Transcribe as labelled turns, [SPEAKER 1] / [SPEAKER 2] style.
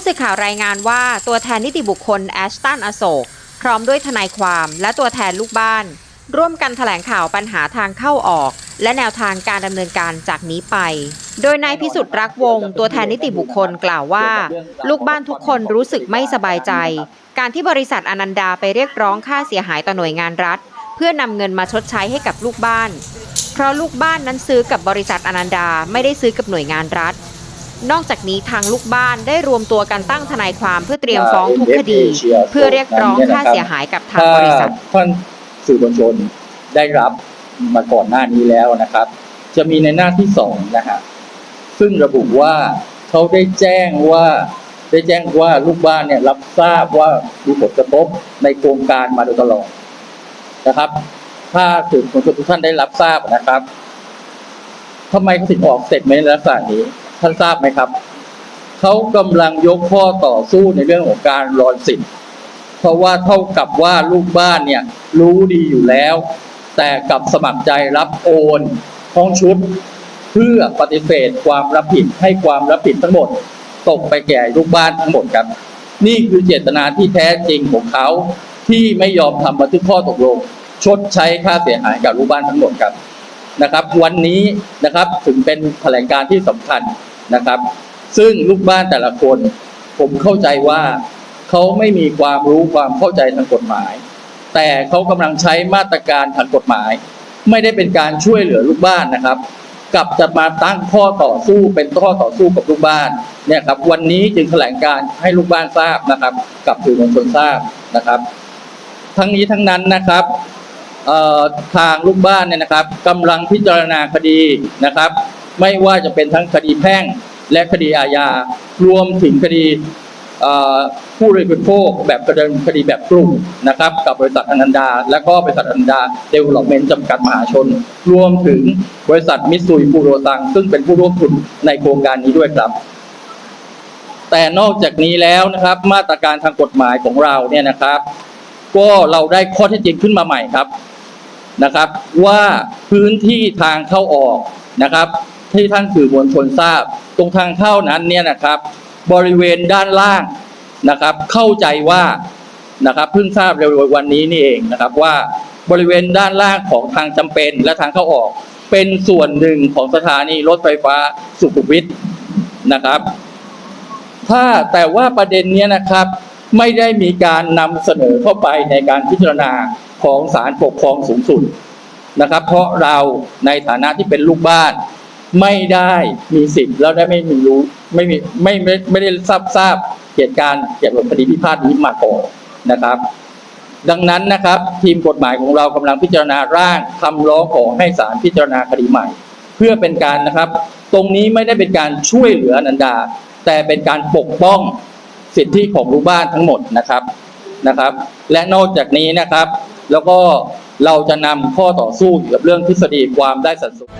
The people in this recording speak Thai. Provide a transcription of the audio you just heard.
[SPEAKER 1] ผู้สื่อข่าวรายงานว่าตัวแทนนิติบุคคลแอชตันอโศก พร้อมด้วยทนายความและตัวแทนลูกบ้าน ร่วมกันแถลงข่าวปัญหาทางเข้าออก และแนวทางการดำเนินการจากนี้ไป โดยนายพิสุทธิ์รักวงศ์ตัวแทนนิติบุคคลกล่าวว่า ลูกบ้านทุกคนรู้สึกไม่สบายใจ การที่บริษัทอนันดาไปเรียกร้องค่าเสียหายต่อหน่วยงานรัฐ เพื่อนำเงินมาชดใช้ให้กับลูกบ้าน เพราะลูกบ้านนั้นซื้อกับบริษัทอนันดาไม่ได้ซื้อกับหน่วยงานรัฐ นอกจากนี้ทางลูกบ้านได้รวมตัวกันตั้งทนายความเพื่อเตรียมฟ้องทุกคดี เพื่อเรียกร้องค่าเสียหายกับทางบริษัท
[SPEAKER 2] ถ้าท่านสื่อมวลชนได้รับมาก่อนหน้านี้แล้วนะครับ จะมีในหน้าที่สองนะฮะซึ่งระบุว่าเขาได้แจ้งว่าได้แจ้งว่าลูกบ้านเนี่ยรับทราบว่ามีผลกระทบในโครงการมาโดยตลอดนะครับ ถ้าสื่อมวลชนทุกท่านได้รับทราบนะครับทำไมเขาถึงออกเสร็จในลักษณะนี้ ท่านทราบไหมครับ เขากำลังยกข้อต่อสู้ในเรื่องของการรอนสิทธิ์เพราะว่าเท่ากับว่าลูกบ้านเนี่ยรู้ดีอยู่แล้ว แต่กับสมัครใจรับโอนห้องชุด เพื่อปฏิเสธความรับผิดให้ความรับผิดทั้งหมด ตกไปแก่ลูกบ้านทั้งหมดครับ นี่คือเจตนาที่แท้จริงของเขาที่ไม่ยอมทำบันทึกข้อตกลง ชดใช้ค่าเสียหายกับลูกบ้านทั้งหมดครับนะครับ วันนี้นะครับถึงเป็นแถลงการที่สำคัญ นะครับ ซึ่งลูกบ้านแต่ละคน ผมเข้าใจว่าเขาไม่มีความรู้ความเข้าใจทางกฎหมาย แต่เขากำลังใช้มาตรการทางกฎหมาย ไม่ได้เป็นการช่วยเหลือลูกบ้านนะครับ กลับจะมาตั้งข้อต่อสู้เป็นข้อต่อสู้กับลูกบ้านเนี่ยครับ วันนี้จึงแถลงการให้ลูกบ้านทราบนะครับ กับสื่อมวลชนทราบนะครับ ทั้งนี้ทั้งนั้นนะครับทางลูกบ้านเนี่ยนะครับกำลังพิจารณาคดีนะครับ ไม่ว่าจะเป็นทั้งคดีแพ่งและคดีอาญา รวมถึงคดีผู้บริโภคแบบกระเดินคดีแบบกลุ่มนะครับ กับบริษัทอนันดา และก็บริษัทอนันดาเดเวล็อปเมนต์จำกัดมหาชน รวมถึงบริษัทมิตซุยฟูโรซัง ซึ่งเป็นผู้ร่วมทุนในโครงการนี้ด้วยครับ แต่นอกจากนี้แล้วนะครับ มาตรการทางกฎหมายของเราเนี่ยนะครับ ก็เราได้ข้อเท็จจริงขึ้นมาใหม่ครับนะครับ ว่าพื้นที่ทางเข้าออกนะครับ ที่ท่านสื่อมวลชนทราบ ตรงทางเข้านั้นเนี่ยนะครับ บริเวณด้านล่างนะครับ เข้าใจว่านะครับเพิ่งทราบเร็วๆวันนี้นี่เองนะครับว่าบริเวณด้านล่างของทางจำเป็นและทางเข้าออก เป็นส่วนหนึ่งของสถานีรถไฟฟ้าสุขุมวิทนะครับ ถ้าแต่ว่าประเด็นเนี้ยนะครับ ไม่ได้มีการนำเสนอเข้าไปในการพิจารณาของศาลปกครองสูงสุดนะครับ เพราะเราในฐานะที่เป็นลูกบ้าน ไม่ได้มีสิทธิ์แล้วได้ไม่มีรู้ไม่มีไม่ไม่ไม่ได้ทราบทราบเหตุการณ์เกี่ยวกับคดีพิพาทนี้มาก่อนนะครับ ดังนั้นนะครับ ทีมกฎหมายของเรากำลังพิจารณาร่างคำร้องขอให้ศาลพิจารณาคดีใหม่ เพื่อเป็นการนะครับ ตรงนี้ไม่ได้เป็นการช่วยเหลืออนันดา แต่เป็นการปกป้องสิทธิของลูกบ้านทั้งหมดนะครับนะครับ และนอกจากนี้นะครับ แล้วก็เราจะนำข้อต่อสู้เกี่ยวกับเรื่องทฤษฎีความได้สัดส่วน